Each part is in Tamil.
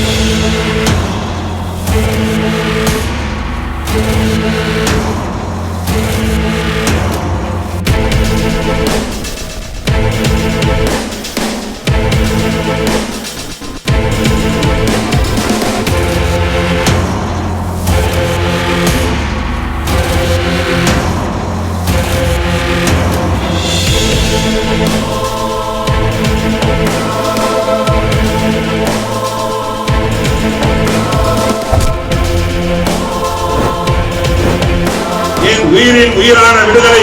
என்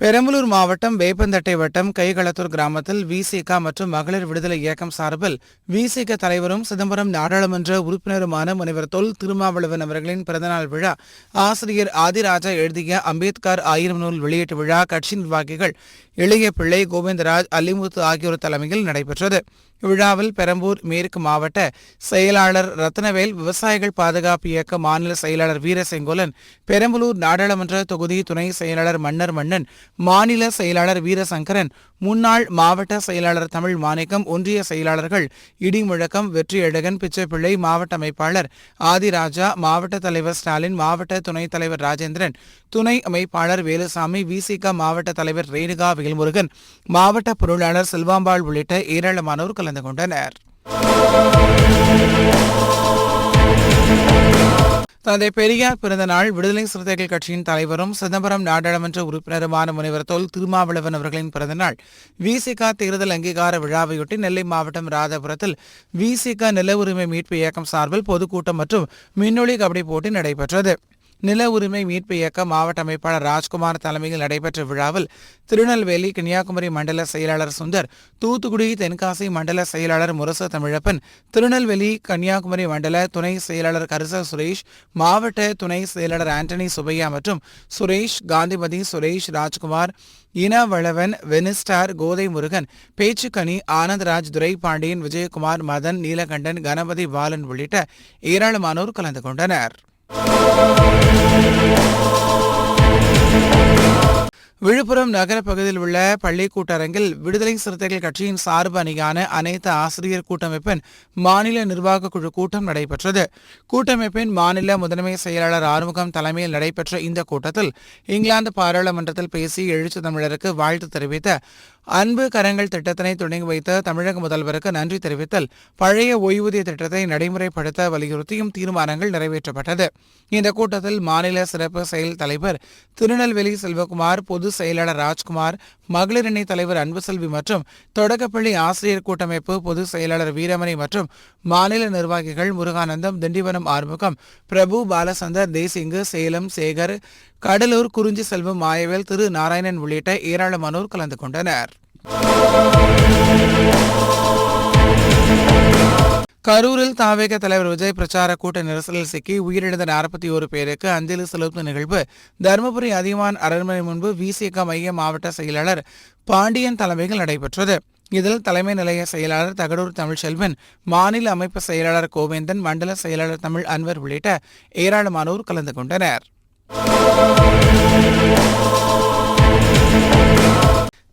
பெரம்பலூர் மாவட்டம் வேப்பந்தட்டை வட்டம் கைகளத்தூர் கிராமத்தில் விசிக மற்றும் மகளிர் விடுதலை இயக்கம் சார்பில் விசிக தலைவரும் சிதம்பரம் நாடாளுமன்ற உறுப்பினருமான முனைவர் தொல் திருமாவளவன் அவர்களின் பிறந்தநாள் விழா ஆசிரியர் ஆதிராஜா எழுதிய அம்பேத்கர் ஆயிரம் நூல் வெளியீட்டு விழா கட்சி நிர்வாகிகள் இளைய பிள்ளை கோவிந்தராஜ் அல்லிமுத்து ஆகியோர் தலைமையில் நடைபெற்றது. விழாவில் பெரம்பூர் மேற்கு மாவட்ட செயலாளர் ரத்னவேல் விவசாயிகள் பாதுகாப்பு இயக்க மாநில செயலாளர் வீரசெங்கோலன் பெரம்பலூர் நாடாளுமன்ற தொகுதி துணை செயலாளர் மன்னர் மன்னன் மாநில செயலாளர் வீரசங்கரன் முன்னாள் மாவட்ட செயலாளர் தமிழ் மாணிக்கம் ஒன்றிய செயலாளர்கள் இடிமுழக்கம் வெற்றியழகன் பிச்சைப்பிள்ளை மாவட்ட அமைப்பாளர் ஆதிராஜா மாவட்ட தலைவர் ஸ்டாலின் மாவட்ட துணைத் தலைவர் ராஜேந்திரன் துணை அமைப்பாளர் வேலுசாமி விசிக மாவட்ட தலைவர் ரேணுகா வேல்முருகன் மாவட்ட பொருளாளர் செல்வாம்பாள் உள்ளிட்ட ஏராளமானோர் கலந்து கொண்டனர். தந்தை பெரியார் பிறந்த நாள் விடுதலை சிறுத்தைகள் கட்சியின் தலைவரும் சிதம்பரம் நாடாளுமன்ற உறுப்பினருமான முனைவர் தொல் திருமாவளவன் அவர்களின் பிறந்தநாள். விசிக தேர்தல் அங்கீகார விழாவையொட்டி நெல்லை மாவட்டம் ராதாபுரத்தில் விசிக நில உரிமை மீட்பு இயக்கம் சார்பில் பொதுக்கூட்டம் மற்றும் மின்னொளி கபடி போட்டி நடைபெற்றது. நில உரிமை மீட்பு இயக்க மாவட்ட அமைப்பாளர் ராஜ்குமார் தலைமையில் நடைபெற்ற விழாவில் திருநெல்வேலி கன்னியாகுமரி மண்டல செயலாளர் சுந்தர் தூத்துக்குடி தென்காசி மண்டல செயலாளர் முரசு தமிழப்பன் திருநெல்வேலி கன்னியாகுமரி மண்டல துணை செயலாளர் கருச சுரேஷ் மாவட்ட துணை செயலாளர் ஆண்டனி சுபையா மற்றும் சுரேஷ் காந்திமதி சுரேஷ் ராஜ்குமார் இனவளவன் வெனிஸ்டார் கோதை முருகன் பேச்சுக்கனி ஆனந்தராஜ் துரைபாண்டியன் விஜயகுமார் மதன் நீலகண்டன் கணபதி பாலன் உள்ளிட்ட ஏராளமானோர் கலந்து கொண்டனர். விழுப்புரம் நகர பகுதியில் உள்ள பள்ளி கூட்டரங்கில் விடுதலை சிறுத்தைகள் கட்சியின் சார்பு அணியான அனைத்து ஆசிரியர் கூட்டமைப்பின் மாநில நிர்வாக குழு கூட்டம் நடைபெற்றது. கூட்டமைப்பின் மாநில முதன்மை செயலாளர் ஆறுமுகம் தலைமையில் நடைபெற்ற இந்த கூட்டத்தில் இங்கிலாந்து பாராளுமன்றத்தில் பேசி எழுச்சி தமிழருக்கு வாழ்த்து தெரிவித்த அன்பு கரங்கள் திட்டத்தினை தொடங்கி வைத்த தமிழக முதல்வருக்கு நன்றி தெரிவித்தல் பழைய ஓய்வூதிய திட்டத்தை நடைமுறைப்படுத்த வலியுறுத்தியும் தீர்மானங்கள் நிறைவேற்றப்பட்டது. இந்த கூட்டத்தில் மாநில சிறப்பு செயல் தலைவர் திருநெல்வேலி செல்வகுமார் பொதுச் செயலாளர் ராஜ்குமார் மகளிர் இணை தலைவர் அன்புசெல்வி மற்றும் தொடக்கப்பள்ளி ஆசிரியர் கூட்டமைப்பு பொதுச் செயலாளர் வீரமணி மற்றும் மாநில நிர்வாகிகள் முருகானந்தம் திண்டிவனம் ஆறுமுகம் பிரபு பாலசந்தர் தேசிங்கு சேலம் சேகர் கடலூர் குறிஞ்சி செல்வம் மாயவேல் திரு நாராயணன் உள்ளிட்ட ஏராளமானோர் கலந்து கொண்டனர். கரூரில் தாவேக தலைவர் விஜய் பிரச்சார கூட்ட நெரிசலில் சிக்கி உயிரிழந்த நாற்பத்தி ஒரு பேருக்கு அஞ்சலி செலுத்தும் நிகழ்வு. தருமபுரி அதிமான் அரண்மனை முன்பு விசிக மைய மாவட்ட செயலாளர் பாண்டியன் தலைமையில் நடைபெற்றது. இதில் தலைமை நிலைய செயலாளர் தகடூர் தமிழ்ச்செல்வன் மாநில அமைப்பு செயலாளர் கோவேந்தன் மண்டல செயலாளர் தமிழ் அன்வர் உள்ளிட்ட ஏராளமானோர் கலந்து கொண்டனர். Oh,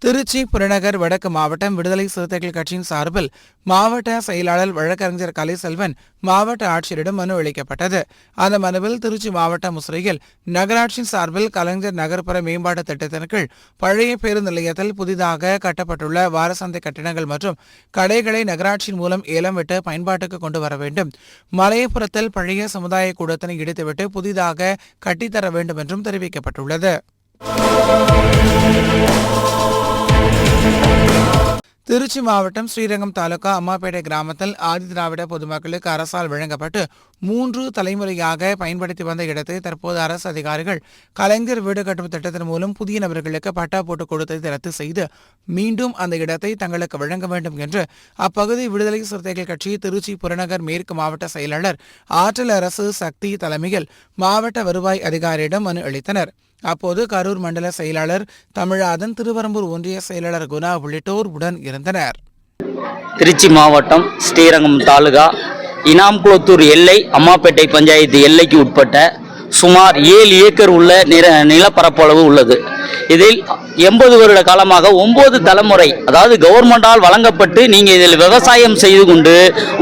திருச்சி புறநகர் வடக்கு மாவட்டம் விடுதலை சிறுத்தைகள் கட்சியின் சார்பில் மாவட்ட செயலாளர் வழக்கறிஞர் கலைசெல்வன் மாவட்ட ஆட்சியரிடம் மனு அளிக்கப்பட்டது. அந்த மனுவில் திருச்சி மாவட்ட முசிறையில் நகராட்சியின் சார்பில் கலைஞர் நகர்ப்புற மேம்பாட்டு திட்டத்தின் கீழ் பழைய பேருந்து நிலையத்தில் புதிதாக கட்டப்பட்டுள்ள வாரசந்தை கட்டிடங்கள் மற்றும் கடைகளை நகராட்சியின் மூலம் ஏலம் விட்டு பயன்பாட்டுக்கு கொண்டு வர வேண்டும். மலையப்புறத்தில் பழைய சமுதாய கூடத்தினை இடித்துவிட்டு புதிதாக கட்டித்தர வேண்டும் என்றும் தெரிவிக்கப்பட்டுள்ளது. திருச்சி மாவட்டம் ஸ்ரீரங்கம் தாலுகா அம்மாப்பேட்டை கிராமத்தில் ஆதிதிராவிட பொதுமக்களுக்கு அரசால் வழங்கப்பட்டு மூன்று தலைமுறையாக பயன்படுத்தி வந்த இடத்தை தற்போது அரசு அதிகாரிகள் கலைஞர் வீடு கட்டும் திட்டத்தின் மூலம் புதிய நபர்களுக்கு பட்டா போட்டு கொடுத்ததை ரத்து செய்து மீண்டும் அந்த இடத்தை தங்களுக்கு வழங்க வேண்டும் என்று அப்பகுதி விடுதலை சிறுத்தைகள் கட்சி திருச்சி புறநகர் மேற்கு மாவட்ட செயலாளர் ஆற்றல் அரசு சக்தி தலைமையில் மாவட்ட வருவாய் அதிகாரியிடம் மனு அளித்தனர். அப்போது கரூர் மண்டல செயலாளர் தமிழாதன் திருவரம்பூர் ஒன்றிய செயலாளர் குணா உள்ளிட்டோர் உடன் இருந்தனர். திருச்சி மாவட்டம் ஸ்ரீரங்கம் தாலுகா இனாம்குளத்தூர் எல்லை அம்மாப்பேட்டை பஞ்சாயத்து எல்லைக்கு உட்பட்ட சுமார் ஏழு ஏக்கர் உள்ள நில நிலப்பரப்பளவு உள்ளது. இதில் எண்பது வருட காலமாக ஒன்பது தலைமுறை அதாவது கவர்மெண்டால் வழங்கப்பட்டு நீங்கள் இதில் விவசாயம் செய்து கொண்டு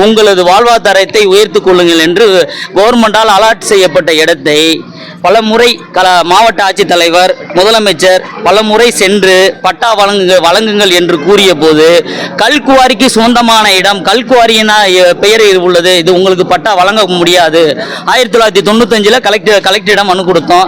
உங்களது வாழ்வாதாரத்தை உயர்த்து கொள்ளுங்கள் என்று கவர்மெண்டால் அலாட் செய்யப்பட்ட இடத்தை பல முறை கல மாவட்ட ஆட்சித்தலைவர் முதலமைச்சர் பல முறை சென்று பட்டா வழங்குங்கள் வழங்குங்கள் என்று கூறிய போது கல்குவாரிக்கு சொந்தமான இடம் கல்குவாரியின் பெயர் இது உள்ளது. இது உங்களுக்கு பட்டா வழங்க முடியாது. ஆயிரத்தி தொள்ளாயிரத்தி தொண்ணூத்தஞ்சில் கலெக்டர் கலெக்டரிடம் மனு கொடுத்தோம்.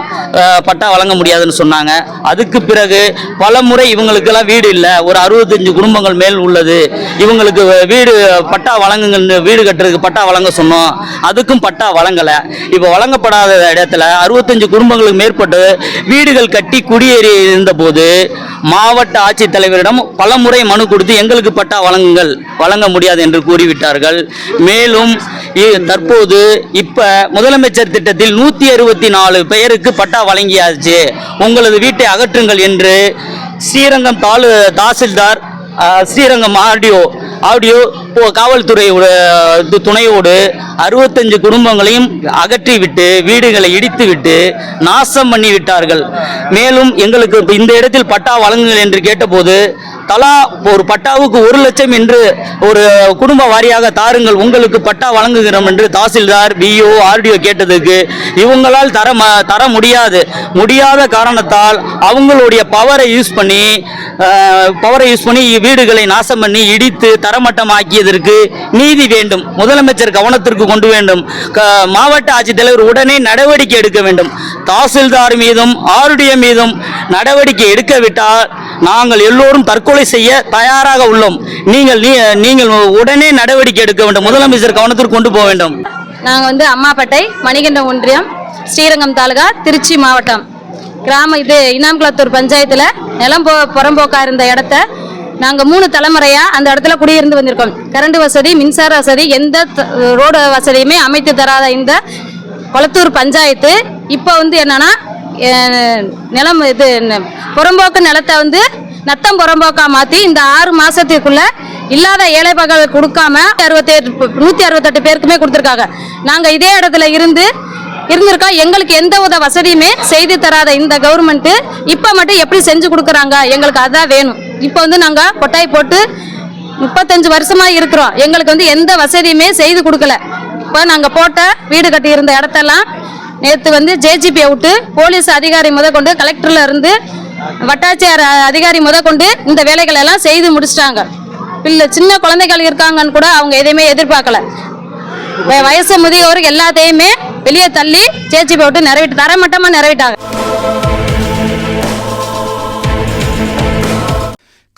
பட்டா வழங்க முடியாதுன்னு சொன்னாங்க. அதுக்கு பிறகு பல முறை இவங்களுக்கெல்லாம் வீடு இல்லை. ஒரு அறுபத்தஞ்சு குடும்பங்கள் மேல் உள்ளது. இவங்களுக்கு வீடு பட்டா வழங்குங்க வீடு கட்டுறதுக்கு பட்டா வழங்க சொன்னோம். அதுக்கும் பட்டா வழங்கலை. இப்போ வழங்கப்படாத இடத்துல அறுபத்தஞ்சு குடும்பங்களுக்கு மேற்பட்டு வீடுகள் கட்டி குடியேறி இருந்தபோது மாவட்ட ஆட்சித்தலைவரிடம் பல முறை மனு கொடுத்து எங்களுக்கு பட்டா வழங்குங்கள் வழங்க முடியாது என்று கூறிவிட்டார்கள். மேலும் தற்போது இப்போ முதலமைச்சர் திட்டத்தில் நூற்றி அறுபத்தி நாலு பெயருக்கு பட்டா வழங்கியாச்சு. உங்களது வீட்டை அகற்றுங்கள் என்று ஸ்ரீரங்கம் தாலு தாசில்தார் ஸ்ரீரங்கம் ஆடியோ ஆடியோ இப்போ காவல்துறையோட துணையோடு அறுபத்தஞ்சு குடும்பங்களையும் அகற்றிவிட்டு வீடுகளை இடித்து விட்டு நாசம் பண்ணி விட்டார்கள் மேலும் எங்களுக்கு இந்த இடத்தில் பட்டா வழங்குங்கள் என்று கேட்டபோது தலா ஒரு பட்டாவுக்கு ஒரு லட்சம் என்று ஒரு குடும்ப வாரியாக தாருங்கள் உங்களுக்கு பட்டா வழங்குகிறோம் என்று தாசில்தார் பிஓ ஆர்டிஓ கேட்டதுக்கு இவங்களால் தர தர முடியாது. முடியாத காரணத்தால் அவங்களுடைய பவரை யூஸ் பண்ணி பவரை யூஸ் பண்ணி வீடுகளை நாசம் பண்ணி இடித்து செய்வதற்கு நீதி வேண்டும். முதலமைச்சர் கவனத்திற்கு கொண்டு வேண்டும். க- மாவட்ட ஆட்சித்தலைவர் உடனே நடவடிக்கை எடுக்க வேண்டும். தாசில்தார் மீதும் ஆருடியம் மீதும் நடவடிக்கை எடுக்கவிட்டால் நாங்கள் எல்லோரும் தற்கொலை செய்ய தயாராக உள்ளோம். நீங்கள் நீ- நீங்கள் உடனே நடவடிக்கை எடுக்க வேண்டும். முதலமைச்சர் கவனத்திற்கு கொண்டு போக வேண்டும். நாங்கள் வந்து அம்மாப்பேட்டை மணிகண்ட ஒன்றியம் ஸ்ரீரங்கம் தாலுகா திருச்சி மாவட்டம். கிராம இது இனாம்குளத்தூர் பஞ்சாயத்தில் நிலம் போ புறம்போக்கா இருந்த இடத்த நாங்கள் மூணு தலைமுறையாக அந்த இடத்துல குடியிருந்து வந்திருக்கோம். கரண்ட் வசதி மின்சார வசதி எந்த ரோடு வசதியுமே அமைத்து தராத இந்த கொளத்தூர் பஞ்சாயத்து இப்போ வந்து என்னன்னா நிலம் இது புறம்போக்கு நிலத்தை வந்து நத்தம் புறம்போக்கா மாற்றி இந்த ஆறு மாதத்துக்குள்ள இல்லாத ஏழை பகல் கொடுக்காம அறுபத்தேழு நூற்றி அறுபத்தெட்டு பேருக்குமே கொடுத்துருக்காங்க. நாங்கள் இதே இடத்துல இருந்து இருந்திருக்கா? எங்களுக்கு எந்த வித வசதியுமே செய்து தராத இந்த கவர்மெண்ட்டு இப்போ மட்டும் எப்படி செஞ்சு கொடுக்குறாங்க? எங்களுக்கு அதான் வேணும். இப்போ வந்து நாங்கள் கொட்டாய் போட்டு முப்பத்தஞ்சு வருஷமாக இருக்கிறோம். எங்களுக்கு வந்து எந்த வசதியுமே செய்து கொடுக்கல. இப்போ நாங்கள் போட்ட வீடு கட்டி இருந்த இடத்தெல்லாம் நேற்று வந்து ஜேஜிபியை விட்டு போலீஸ் அதிகாரி முத கொண்டு கலெக்டரில் இருந்து வட்டாட்சியார் அதிகாரி முத கொண்டு இந்த வேலைகளை எல்லாம் செய்து முடிச்சிட்டாங்க. இல்லை சின்ன குழந்தைகள் இருக்காங்கன்னு கூட அவங்க எதையுமே எதிர்பார்க்கல. வ- வயசு முதியோர் எல்லாத்தையுமே வெளியே தள்ளி ஜேஜிபி விட்டு நிறைவிட்டு தரமட்டமாக நிறைவிட்டாங்க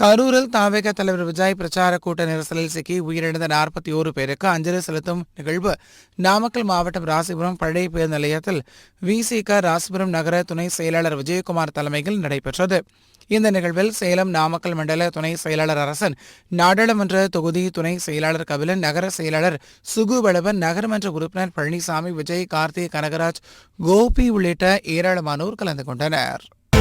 கரூரில் தாவேக தலைவர் விஜய் பிரச்சார கூட்ட நெரிசலில் சிக்கி உயிரிழந்த நாற்பத்தி ஓரு பேருக்கு அஞ்சலி செலுத்தும் நிகழ்வு. நாமக்கல் மாவட்டம் ராசிபுரம் பழைய பேருந்து நிலையத்தில் விசிக ராசிபுரம் நகர துணை செயலாளர் விஜயகுமார் தலைமையில் நடைபெற்றது. இந்த நிகழ்வில் சேலம் நாமக்கல் மண்டல துணை செயலாளர் அரசன் நாடாளுமன்ற தொகுதி துணை செயலாளர் கபிலன் நகர செயலாளர் சுகுபலவன் நகரமன்ற உறுப்பினர் பழனிசாமி விஜய் கார்த்திக் கனகராஜ் கோபி உள்ளிட்ட ஏராளமானோர் கலந்து கொண்டனர்.